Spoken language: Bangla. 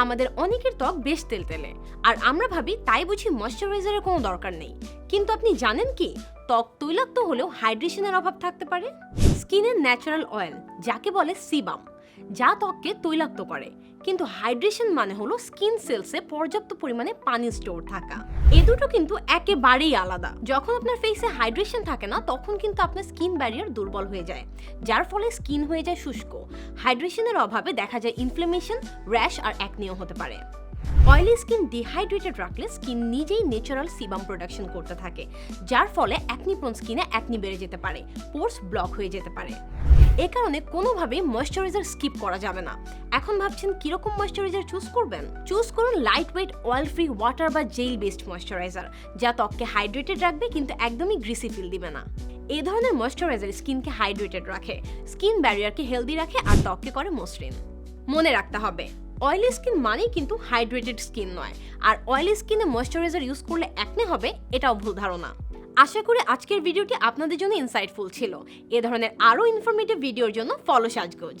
আমাদের অনেকের ত্বক বেশ তেলতেলে। আর আমরা ভাবি তাই বুঝি ময়শ্চারাইজারের কোনো দরকার নেই। কিন্তু আপনি জানেন কি? ত্বক তৈলাক্ত হলেও হাইড্রেশনের অভাব থাকতে পারে। স্কিনের ন্যাচারাল অয়েল, যাকে বলে সিবাম, যা ত্বককে তৈলাক্ত করে। কিন্তু হাইড্রেশন মানে হলো স্কিন সেলসে পর্যাপ্ত পরিমাণে পানি স্টোর থাকা। এ দুটো কিন্তু একেবারেই আলাদা। যখন আপনার ফেসে হাইড্রেশন থাকে না, তখন কিন্তু আপনার স্কিন ব্যারিয়ার দুর্বল হয়ে যায়, যার ফলে স্কিন হয়ে যায় শুষ্ক। হাইড্রেশনের অভাবে দেখা যায় ইনফ্লেমেশন র্যাশ আর একনিয় হতে পারে। অয়েলি স্কিন ডিহাইড্রেটেড রাখলে স্কিন নিজেই ন্যাচারাল সিবাম প্রোডাকশন করতে থাকে, যার ফলে অ্যাকনিপ্রোন স্কিনে অ্যাকনি বেড়ে যেতে পারে পোর্স ব্লক হয়ে যেতে পারে। এ কারণে কোনোভাবেই ময়শ্চারাইজার স্কিপ করা যাবে না। এখন ভাবছেন কীরকম ময়শ্চারাইজার চুজ করবেন? চুজ করুন light weight oil free water বা জেল বেসড ময়শ্চারাইজার যা ত্বককে হাইড্রেটেড রাখবে কিন্তু একদমই গ্রিসি ফিল দিবে না। এ ধরনের ময়শ্চারাইজার স্কিনকে হাইড্রেটেড রাখে স্কিন ব্যারিয়ারকে হেলদি রাখে আর ত্বককে করে মসৃণ। মনে রাখতে হবে অয়েলি স্কিন মানেই কিন্তু হাইড্রেটেড স্কিন নয়। আর অয়েলি স্কিনে ময়শ্চারাইজার ইউজ করলে একনে হবে, এটাও ভুল ধারণা। আশা করি আজকের ভিডিওটি আপনাদের জন্য ইনসাইটফুল ছিল। এ ধরনের আরও ইনফরমেটিভ ভিডিওর জন্য ফলো সাজগোজ।